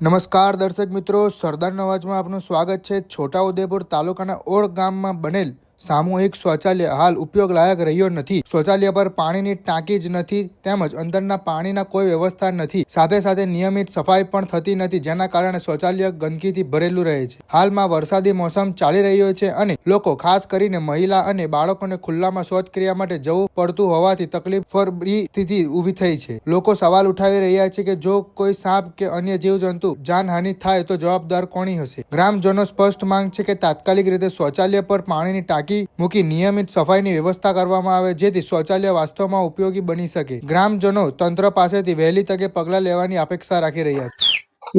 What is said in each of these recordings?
નમસ્કાર દર્શક મિત્રો સરદાર નવાજમાં આપનું સ્વાગત છે. છોટાઉદેપુર તાલુકાના ઓળ ગામમાં બનેલ સામૂહિક શૌચાલય હાલ ઉપયોગ લાયક રહ્યો નથી. શૌચાલય પર પાણીની ટાંકી જ નથી, તેમજ અંદરના પાણીના કોઈ વ્યવસ્થા નથી. સાથે સાથે નિયમિત સફાઈ પણ થતી નથી, જેના કારણે શૌચાલય ગંદકીથી ભરેલું રહે છે. હાલમાં વરસાદી મોસમ ચાલી રહ્યો છે અને લોકો ખાસ કરીને મહિલા અને બાળકોને ખુલ્લામાં શૌચક્રિયા માટે જવું પડતું હોવાથી તકલીફ ફરી સ્થિતિ ઊભી થઈ છે. લોકો સવાલ ઉઠાવી રહ્યા છે કે જો કોઈ સાપ કે અન્ય જીવજંતુ જાનહાનિ થાય તો જવાબદાર કોણી હશે? ગ્રામજનો સ્પષ્ટ માંગ છે કે તાત્કાલિક રીતે શૌચાલય પર પાણીની ટાંકી મૂકી નિયમિત સફાઈની વ્યવસ્થા કરવામાં આવે જેથી શૌચાલય વાસ્તવમાં ઉપયોગી બની શકે. ગ્રામજનો તંત્ર પાસેથી વહેલી તકે પગલાં લેવાની અપેક્ષા રાખી રહ્યા છે.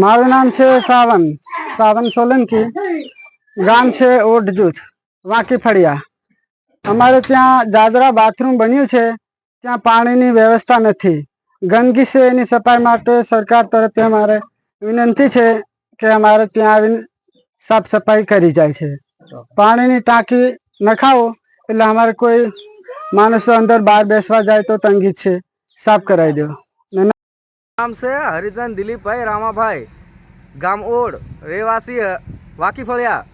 મારું નામ છે સાવન સાવન સોલંકી. ગામ છે ઓઢ જૂથ વાંકી ફળિયા અમારે ત્યાં જાદરા બાથરૂમ બન્યું છે, ત્યાં પાણીની વ્યવસ્થા નથી. ગંદકી છે એની સફાઈ માટે સરકાર તરફથી અમારે વિનંતી છે કે અમારે ત્યાં આવીને સાફ સફાઈ કરી જાય છે. પાણીની ટાંકી નખાવો. એટલે અમારે કોઈ માણસો અંદર બહાર બેસવા જાય તો તંગી છે. સાફ કરાવી દો. નામ છે હરિજન દિલીપભાઈ રામાભાઈ. ગામ ઓડ, રહેવાસી વાકી ફળિયા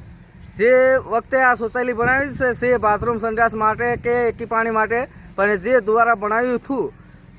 જે વખતે આ શૌચાલય બનાવી છે બાથરૂમ સંડાસ માટે કે એકી પાણી માટે, પણ જે દ્વારા બનાવ્યું હતું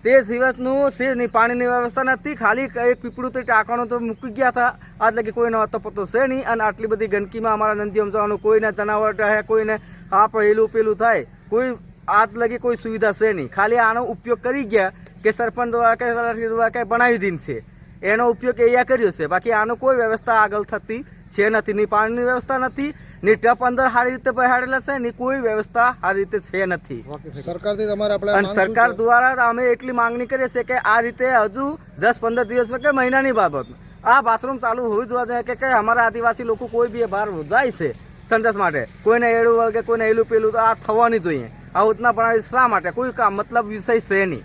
તે દિવસનું છે નહીં પાણીની વ્યવસ્થા નથી ખાલી એક પીપળું તો ટાંકાનું તો મૂકી ગયા હતા. આજ લગી કોઈનો હતો પતો છે નહીં. અને આટલી બધી ગંદકીમાં અમારા નંદી સમજાવવાનું કોઈને જનાવર રહે, કોઈને આ પહેલું પેલું થાય. કોઈ આજ લગી કોઈ સુવિધા છે નહીં. ખાલી આનો ઉપયોગ કરી ગયા કે સરપંચ દ્વારા કે તલાટી દ્વારા કે બનાવી દીન છે. એનો ઉપયોગ અહીંયા કર્યો છે. બાકી આનો કોઈ વ્યવસ્થા આગળ થતી છે નથી. ની પાણીની વ્યવસ્થા નથી. ની ટપ અંદર સારી રીતે બેહાડેલા છે ની કોઈ વ્યવસ્થા સારી રીતે છે નથી. સરકારથી તમારે આપણે અને સરકાર દ્વારા અમે એટલી માંગણી કરીએ છીએ કે આ રીતે હજુ દસ પંદર દિવસ કે મહિનાની બાબત. આ બાથરૂમ ચાલુ હોવી જોવા જોઈએ કે કે અમારા આદિવાસી લોકો કોઈ બી બહાર જાય છે સંદેશ માટે. કોઈને એડું વળગે કોઈને એલું પેલું તો આ થવાની જોઈએ. આ ઉતના પણ શા માટે? કોઈ કામ મતલબ વિષય છે નહીં.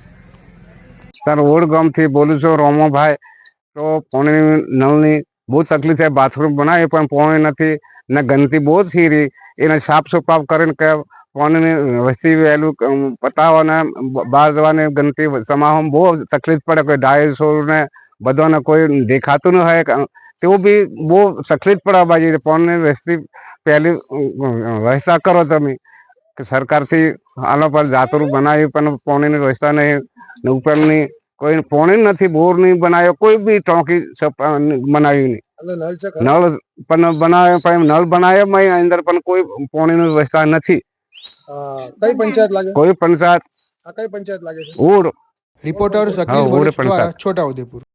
સર ઓડ ગામથી બોલું છું રોમોભાઈ. તો પાણીની નળની બહુ તકલીફ છે બાથરૂમ બનાવી પણ પાણી નથી. ને ગંદકી બહુ થઈ રહી. એને સાફ સુફાફ કરીને કે પાણીની વસ્તી વહેલું પતાવવાને બહાર જવાની ગંદકી સમાવવામાં બહુ તકલીફ પડે. કોઈ ડાયસોને બધાને કોઈ દેખાતું ન હોય તેવું બી બહુ તકલીફ પડે બાજી પાણીની વસ્તી પહેલી વ્યવસ્થા કરો તમે. કે સરકારથી આના પર જાતરું બનાવી પણ પાણીની વ્યવસ્થા નહીં ઉપરની કોઈ પાણી નથી બોર નહીં બનાવ્યો કોઈ બી ટોંકી બનાવ્યું બનાવી નહીં નળ પણ બનાવ્યો પણ નળ બનાવ્યો પણ અંદર પણ કોઈ પાણીની વ્યવસ્થા નથી. કઈ પંચાયત લાગે? કોઈ પંચાયત. કઈ પંચાયત લાગે છે? ઉડ રિપોર્ટર શકીલ છોટા બોરીસ